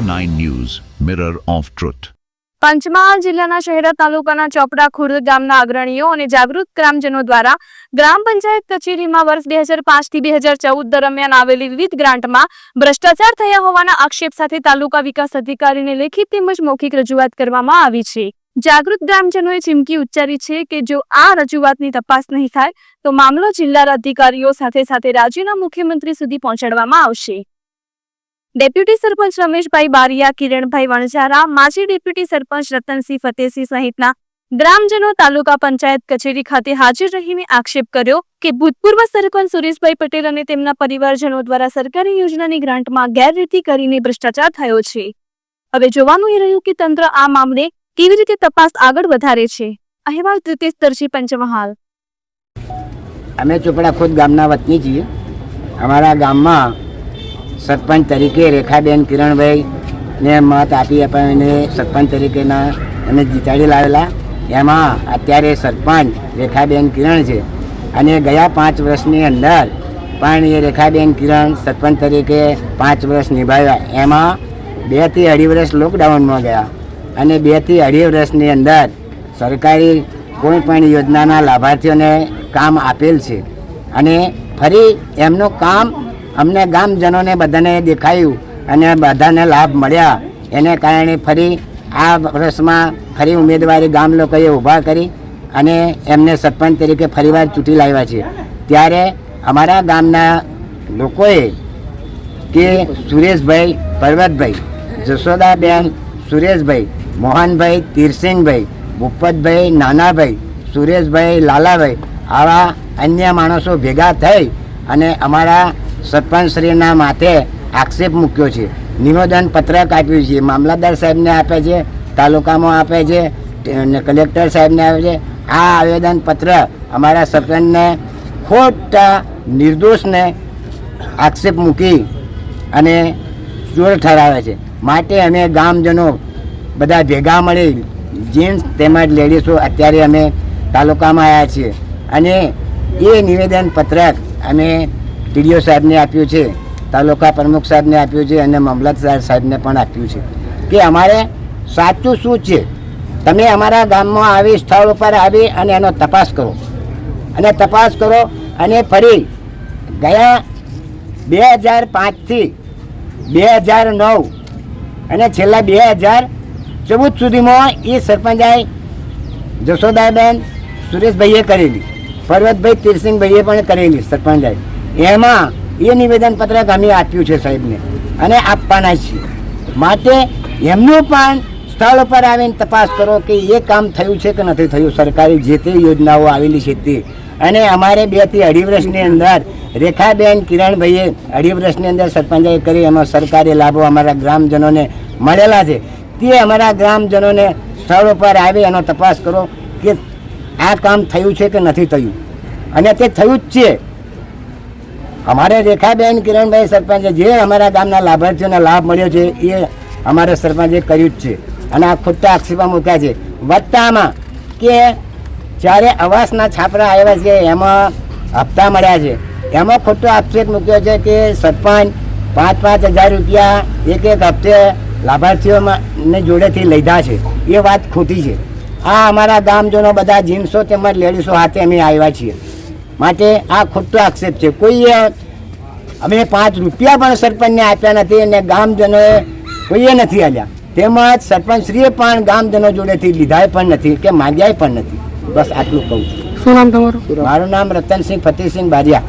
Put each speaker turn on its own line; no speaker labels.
India 9 News, Mirror of Truth.
Panchmahal જિલ્લાના શહેરા તાલુકાના ચોપડા ખુર્દ ગામના અગ્રણીઓ અને જાગૃત ગ્રામજનો દ્વારા ગ્રામ પંચાયત કચેરીમાં વર્ષ બે હજાર પાંચથી બે હજાર ચૌદ દરમિયાન આવેલી વિવિધ ગ્રાન્ટમાં ભ્રષ્ટાચાર થયા હોવાના આક્ષેપ સાથે તાલુકા વિકાસ અધિકારીને લેખિત તેમજ મૌખિક રજૂઆત કરવામાં આવી છે જાગૃત ગ્રામજનોએ ચીમકી ઉચ્ચારી છે કે જો આ રજૂઆતની તપાસ નહીં થાય તો મામલો જિલ્લા અધિકારીઓ સાથે સાથે રાજ્યના મુખ્યમંત્રી સુધી પહોંચાડવામાં આવશે ડેપ્યુટી સરપંચ રમેશભાઈ બારિયા, કિરણભાઈ વણઝારા, માજી ડેપ્યુટી સરપંચ રતનસિંહ ફતેસિંહ સહિતના ગ્રામજનો તાલુકા પંચાયત કચેરી ખાતે હાજર રહીને આક્ષેપ કર્યો કે ભૂતપૂર્વ સરપંચ સુરેશભાઈ પટેલ અને તેમના પરિવારજનો દ્વારા સરકારી યોજનાની ગ્રાન્ટમાં ગેરરીતિ કરીને ભ્રષ્ટાચાર થયો છે. હવે જોવાનું એ રહ્યું કે તંત્ર આ મામલે કેવી રીતે તપાસ આગળ વધારે છે. અહેવાલ દ્વિતીય દર્શી પંચમહાલ.
અમે ચોપડા ખુદ ગામના વતની છીએ. અમારા ગામમાં સરપંચ તરીકે રેખાબેન કિરણભાઈ ને મત આપી અપાવીને સરપંચ તરીકેના અમે જીતાડી લાવેલા. એમાં અત્યારે સરપંચ રેખાબેન કિરણ છે. અને ગયા પાંચ વર્ષની અંદર પણ એ રેખાબેન કિરણ સરપંચ તરીકે પાંચ વર્ષ નિભાવ્યા. એમાં બેથી અઢી વર્ષ લોકડાઉનમાં ગયા. અને બેથી અઢી વર્ષની અંદર સરકારી કોઈ પણ યોજનાના લાભાર્થીઓને કામ આપેલ છે. અને ફરી એમનું કામ અમને ગામજનોને બધાને દેખાયું અને બધાને લાભ મળ્યા. એને કારણે ફરી આ વર્ષમાં ફરી ઉમેદવારી ગામ લોકોએ ઊભા કરી અને એમને સરપંચ તરીકે ફરીવાર ચૂંટી લાવ્યા છે. ત્યારે અમારા ગામના લોકોએ કે સુરેશભાઈ પર્વતભાઈ, જશોદાબેન સુરેશભાઈ, મોહનભાઈ તીરસિંહભાઈ, ભૂપતભાઈ નાનાભાઈ, સુરેશભાઈ લાલાભાઈ આવા અન્ય માણસો ભેગા થઈ અને અમારા સરપંચશ્રીના માથે આક્ષેપ મૂક્યો છે. નિવેદન પત્રક આપ્યું છે. મામલતદાર સાહેબને આપે છે, તાલુકામાં આપે છે કલેક્ટર સાહેબને આપે છે. આ આવેદન પત્ર અમારા સરપંચને ખોટા નિર્દોષને આક્ષેપ મૂકી અને ચોર ઠરાવે છે. માટે અમે ગામજનો બધા ભેગા મળી જેન્ટ્સ તેમજ લેડીઝો અત્યારે અમે તાલુકામાં આવ્યા છીએ. અને એ નિવેદન પત્રક અમે ટીડીઓ સાહેબને આપ્યું છે, તાલુકા પ્રમુખ સાહેબને આપ્યું છે અને મામલતદાર સાહેબને પણ આપ્યું છે. કે અમારે સાચું શું છે? તમે અમારા ગામમાં આવી સ્થળ ઉપર આવી અને એનો તપાસ કરો. અને તપાસ કરો અને ફરી ગયા બે હજાર પાંચથી બે હજાર નવ અને છેલ્લા બે હજાર ચૌદ સુધીમાં એ સરપંચાઈ જશોદાબેન સુરેશભાઈએ કરેલી, પર્વતભાઈ તીરસિંહભાઈએ પણ કરેલી સરપંચાઈ એમાં એ નિવેદન પત્રક અમે આપ્યું છે સાહેબને. અને આપવાના છીએ. માટે એમનું પણ સ્થળ પર આવીને તપાસ કરો કે એ કામ થયું છે કે નથી થયું. સરકારી જે તે યોજનાઓ આવેલી છે તે. અને અમારે બેથી અઢી વર્ષની અંદર રેખાબેન કિરણભાઈએ અઢી વર્ષની અંદર સરપંચાઈ કરી, એમાં સરકારી લાભો અમારા ગ્રામજનોને મળેલા છે. તે અમારા ગ્રામજનોને સ્થળ ઉપર આવી એનો તપાસ કરો કે આ કામ થયું છે કે નથી થયું. અને તે થયું જ છે. અમારે રેખાબેન કિરણભાઈ સરપંચે જે અમારા ગામના લાભાર્થીઓને લાભ મળ્યો છે, એ અમારા સરપંચે કર્યું જ છે. અને આ ખોટા આક્ષેપમાં મૂક્યા છે. વત્તામાં કે જ્યારે અવાસના છાપરા આવ્યા છે, એમાં હપ્તા મળ્યા છે. એમાં ખોટો આક્ષેપ મૂક્યો છે કે સરપંચ પાંચ પાંચ હજાર રૂપિયા એક એક હપ્તે લાભાર્થીઓમાં જોડેથી લીધા છે. એ વાત ખોટી છે. આ અમારા ગામજનો બધા જીન્સો તેમજ લેડીસો હાથે અમે આવ્યા છીએ. માટે આ ખોટો આક્ષેપ છે. કોઈએ અમે પાંચ રૂપિયા પણ સરપંચને આપ્યા નથી અને ગામજનોએ કોઈએ નથી આવ્યા તેમજ સરપંચશ્રીએ પણ ગામજનો જોડેથી લીધાય પણ નથી કે માગ્યા પણ નથી. બસ આટલું કહું છું.
શું નામ તમારું?
મારું નામ રતનસિંહ ફતેહસિંહ બારિયા.